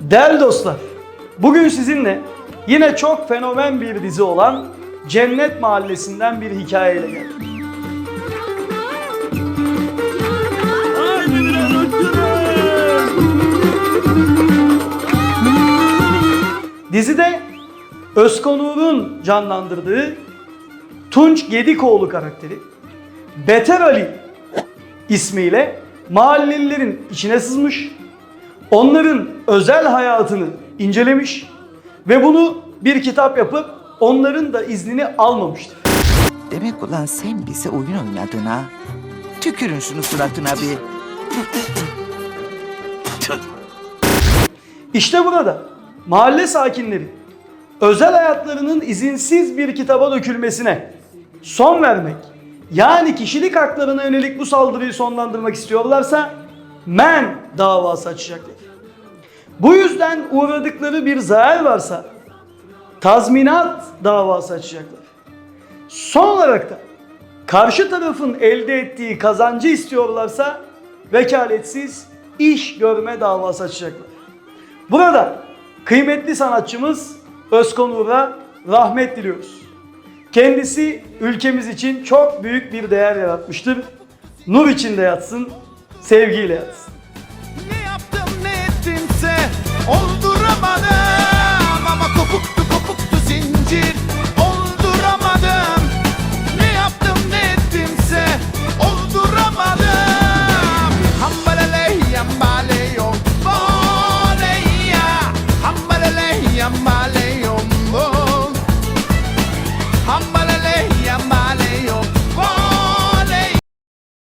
Değerli dostlar, bugün sizinle yine çok fenomen bir dizi olan Cennet Mahallesi'nden bir hikayeyle geldim. Dizide Özkan Uğur'un canlandırdığı Tunç Gedikoğlu karakteri Beter Ali ismiyle mahallelilerin içine sızmış, onların özel hayatını incelemiş ve bunu bir kitap yapıp onların da iznini almamıştır. Demek ulan sen bize oyun oynadın ha. Tükürün şunu suratına bir. İşte burada mahalle sakinleri özel hayatlarının izinsiz bir kitaba dökülmesine son vermek, yani kişilik haklarına yönelik bu saldırıyı sonlandırmak istiyorlarsa men davası açacaklar. Bu yüzden uğradıkları bir zarar varsa tazminat davası açacaklar. Son olarak da karşı tarafın elde ettiği kazancı istiyorlarsa vekaletsiz iş görme davası açacaklar. Burada kıymetli sanatçımız Özkan Uğur'a rahmet diliyoruz. Kendisi ülkemiz için çok büyük bir değer yaratmıştır. Nur içinde yatsın, sevgiyle yatsın.